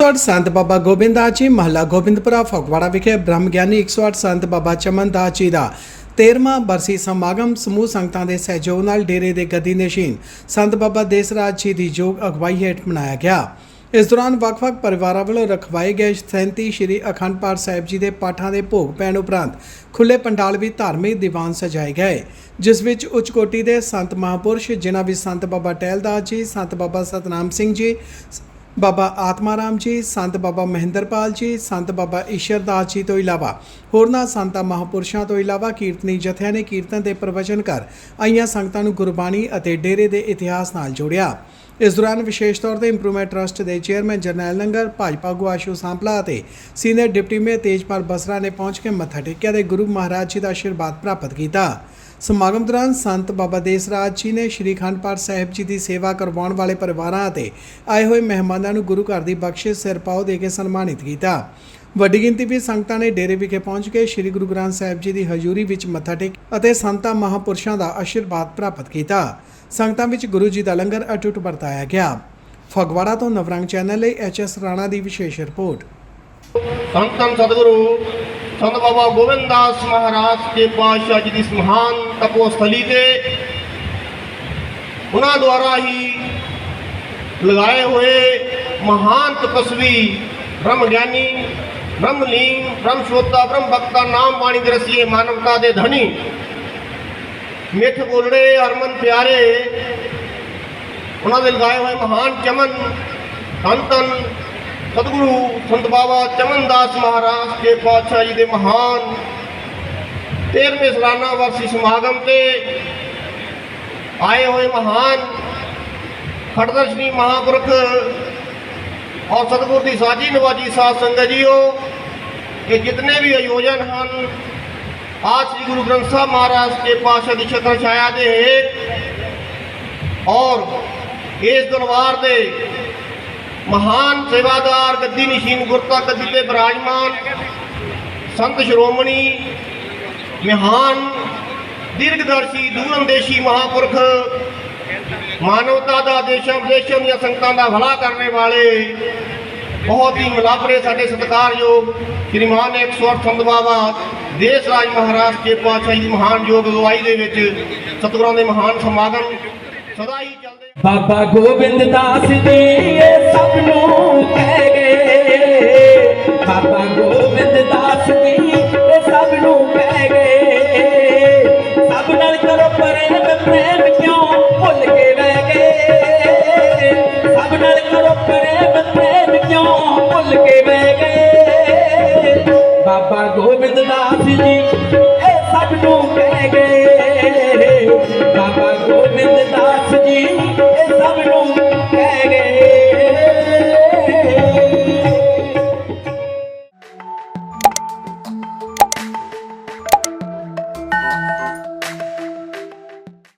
108 ਸੰਤ ਬਾਬਾ ਗੋਬਿੰਦ ਦਾਸ ਜੀ ਮਹੱਲਾ ਗੋਬਿੰਦਪੁਰਾ ਫਗਵਾੜਾ ਵਿਖੇ ਬ੍ਰਹਮ ਗਿਆਨੀ 108 ਸੰਤ ਬਾਬਾ ਚਮਨ ਦਾਸ ਜੀ ਦਾ 13ਵਾਂ ਬਰਸੀ ਸਮਾਗਮ ਸਮੂਹ ਸੰਗਤਾਂ ਦੇ ਸਹਿਯੋਗ ਨਾਲ ਡੇਰੇ ਦੇ ਗੱਦੀ ਨਸ਼ੀਨ ਸੰਤ ਬਾਬਾ ਦੇਸਰਾਜ ਜੀ ਦੀ ਯੋਗ ਅਗਵਾਈ ਹੇਠ ਮਨਾਇਆ ਗਿਆ ਇਸ ਦੌਰਾਨ ਵੱਖ-ਵੱਖ ਪਰਿਵਾਰਾਂ ਵੱਲੋਂ ਰਖਵਾਏ ਗਏ 37 ਸ਼੍ਰੀ ਅਖੰਡ ਪਾਠ ਸਾਹਿਬ ਜੀ ਦੇ ਪਾਠਾਂ ਦੇ ਭੋਗ ਪੈਣ ਉਪਰੰਤ ਖੁੱਲੇ ਪੰਡਾਲ ਵੀ ਧਾਰਮਿਕ ਦੀਵਾਨ ਸਜਾਏ ਗਏ, ਜਿਸ ਵਿੱਚ ਉੱਚ ਕੋਟੀ ਦੇ ਸੰਤ ਮਹਾਪੁਰਸ਼, ਜਿਨ੍ਹਾਂ ਵਿੱਚ ਸੰਤ ਬਾਬਾ ਟਹਿਲਦਾਸ ਜੀ, ਸੰਤ ਬਾਬਾ ਸਤਨਾਮ ਸਿੰਘ ਜੀ ਬਾਬਾ ਆਤਮਾ ਰਾਮ ਜੀ, ਸੰਤ ਬਾਬਾ ਮਹਿੰਦਰਪਾਲ ਜੀ, ਸੰਤ ਬਾਬਾ ਈਸ਼ਰਦਾਸ ਜੀ ਤੋਂ ਇਲਾਵਾ ਹੋਰਨਾਂ ਸੰਤਾਂ ਮਹਾਪੁਰਸ਼ਾਂ ਤੋਂ ਇਲਾਵਾ ਕੀਰਤਨੀ ਜਥਿਆਂ ਨੇ ਕੀਰਤਨ ਦੇ ਪ੍ਰਵਚਨ ਕਰ ਆਈਆਂ ਸੰਗਤਾਂ ਨੂੰ ਗੁਰਬਾਣੀ ਅਤੇ ਡੇਰੇ ਦੇ ਇਤਿਹਾਸ ਨਾਲ ਜੋੜਿਆ। ਇਸ ਦੌਰਾਨ ਵਿਸ਼ੇਸ਼ ਤੌਰ ਤੇ ਇੰਪਰੂਵਮੈਂਟ ਟਰਸਟ ਦੇ ਚੇਅਰਮੈਨ ਜਰਨੈਲ ਨੰਗਰ ਭਾਜਪਾ ਆਗੂ ਆਸ਼ੂ ਸਾਂਪਲਾ ਅਤੇ senior deputy mayor Tejpal Basra ਨੇ ਪਹੁੰਚ ਕੇ ਮੱਥਾ ਟੇਕਿਆ ਤੇ ਗੁਰੂ ਮਹਾਰਾਜ ਜੀ ਦਾ ਆਸ਼ੀਰਵਾਦ ਪ੍ਰਾਪਤ ਕੀਤਾ। ਸਮਾਗਮ ਦੌਰਾਨ ਸੰਤ ਬਾਬਾ ਦੇਸ ਰਾਜ ਜੀ ਨੇ ਸ਼੍ਰੀ ਅਖੰਡ ਪਾਠ ਸਾਹਿਬ ਜੀ ਦੀ ਸੇਵਾ ਕਰਵਾਉਣ ਵਾਲੇ ਪਰਿਵਾਰਾਂ ਅਤੇ ਆਏ ਹੋਏ ਮਹਿਮਾਨਾਂ ਨੂੰ ਗੁਰੂ ਘਰ ਦੀ ਬਖਸ਼ਿਸ਼, ਸਿਰ ਦੇ ਕੇ ਸਨਮਾਨਿਤ ਕੀਤਾ। ਵੱਡੀ ਗਿਣਤੀ ਵਿੱਚ ਸੰਗਤਾਂ ਨੇ ਡੇਰੇ ਵਿਖੇ ਪਹੁੰਚ ਕੇ ਸ਼੍ਰੀ ਗੁਰੂ ਗ੍ਰੰਥ ਸਾਹਿਬ ਜੀ ਦੀ ਹਜ਼ੂਰੀ ਵਿੱਚ ਮੱਥਾ ਟੇਕ ਅਤੇ ਸੰਤਾਂ ਮਹਾਪੁਰਸ਼ਾਂ ਦਾ ਆਸ਼ੀਰਵਾਦ ਪ੍ਰਾਪਤ ਕੀਤਾ। ਸੰਗਤਾਂ ਵਿੱਚ ਗੁਰੂ ਜੀ ਦਾ ਲੰਗਰ ਅਟੁੱਟ ਵਰਤਾਇਆ ਗਿਆ। ਫਗਵਾੜਾ ਤੋਂ ਨਵਰੰਗ ਚੈਨਲ ਲਈ ਐਚ ਐਸ ਰਾਣਾ ਦੀ ਵਿਸ਼ੇਸ਼ ਰਿਪੋਰਟ। ਸੰਤ ਸਤਿਗੁਰੂ, ਸੰਤ ਬਾਬਾ ਗੋਬਿੰਦ ਦਾਸ ਮਹਾਰਾਜ ਕੇ ਪਾਤਸ਼ਾਹ ਜੀ ਦੀ ਮਹਾਨ ਤਪੋਸਥਲੀ ਤੇ ਉਹਨਾਂ ਦੁਆਰਾ ਹੀ ਲਗਾਏ ਹੋਏ ਮਹਾਨ ਤਪਸਵੀ ਬ੍ਰਹਮ ਗਿਆਨੀ ਬ੍ਰਹਮ ਲੀਨ ਬ੍ਰਹਮ ਸ਼ੋਤਾ ਬ੍ਰਹਮ ਭਗਤਾ ਨਾਮ ਬਾਣੀ ਦੇ ਰਸੀਏ, ਮਾਨਵਤਾ ਦੇ ਧਨੀ, ਮਿੱਠ ਬੋਲੜੇ, ਹਰਮਨ ਪਿਆਰੇ, ਉਹਨਾਂ ਦੇ ਲਗਾਏ ਹੋਏ ਮਹਾਨ ਚਮਨ, ਧੰਨ ਧੰਨ ਸਤਿਗੁਰੂ ਸੰਤ ਬਾਬਾ ਚਮਨ ਦਾਸ ਮਹਾਰਾਜ ਕੇ ਪਾਤਸ਼ਾਹ ਜੀ ਦੇ ਮਹਾਨ 13ਵੇਂ ਸਾਲਾਨਾ ਵਰਸੀ ਸਮਾਗਮ ਤੇ ਆਏ ਹੋਏ ਮਹਾਨ ਖੜਦਰਸ਼ਨੀ ਮਹਾਪੁਰਖ ਔਰ ਸਤਿਗੁਰ ਦੀ ਸਾਜੀ ਨਵਾਜੀ ਸਾਧ ਸੰਗਤ ਜੀਓ, ਇਹ ਜਿਤਨੇ ਵੀ ਆਯੋਜਨ ਹਨ ਆਜ ਸ੍ਰੀ ਗੁਰੂ ਗ੍ਰੰਥ ਸਾਹਿਬ ਮਹਾਰਾਜ ਕੇ ਪਾਤਸ਼ਾਹ ਦੀ ਛਤਰ ਛਾਇਆ ਦੇ ਹੇਠ ਔਰ ਇਸ ਦਰਬਾਰ ਦੇ ਮਹਾਨ ਸੇਵਾਦਾਰ, ਗੱਦੀ ਨਸ਼ੀਨ ਗੁਰਤਾ, ਗੱਦੀ ਤੇ ਬਿਰਾਜਮਾਨ ਸੰਤ ਸ਼੍ਰੋਮਣੀ ਮਹਾਨ ਦੀਰਘਦਰਸ਼ੀ ਦੂਰੰਦੇਸ਼ੀ ਮਹਾਪੁਰਖ, ਮਾਨਵਤਾ ਦਾ ਦੇਸ਼ਾਂ ਵਿਦੇਸ਼ਾਂ ਦੀਆਂ ਸੰਗਤਾਂ ਦਾ ਭਲਾ ਕਰਨ ਵਾਲੇ, ਬਹੁਤ ਹੀ ਮਿਲਾਪਰੇ ਸਾਡੇ ਸਤਿਕਾਰਯੋਗ ਸ਼੍ਰੀਮਾਨ 108 ਸੰਤ ਬਾਬਾ ਦੇਸ਼ ਰਾਜ ਮਹਾਰਾਜ ਕੇ ਪਾਤਸ਼ਾਹੀ ਦੀ ਮਹਾਨ ਯੋਗ ਅਗਵਾਈ ਦੇ ਵਿੱਚ ਸਤਿਗੁਰਾਂ ਦੇ ਮਹਾਨ ਸਮਾਗਮ ਸਦਾ ਹੀ ਚੱਲਦੇ ਬਾਬਾ ਗੋਬਿੰਦ ਦਾਸ ਜੀ ਇਹ ਸਭ ਨੂੰ ਕਹਿ ਗਏ। ਬਾਬਾ ਗੋਬਿੰਦ ਨਾਲ ਕਰੋ ਕਿਉਂ ਭੁੱਲ ਕੇ ਰਹਿ ਗਏ। ਬਾਬਾ ਗੋਬਿੰਦ ਦਾਸ ਜੀ, ਇਹ ਸਭ ਨੂੰ ਕਹਿ ਗਏ। ਬਾਬਾ ਗੋਬਿੰਦ ਦਾਸ ਜੀ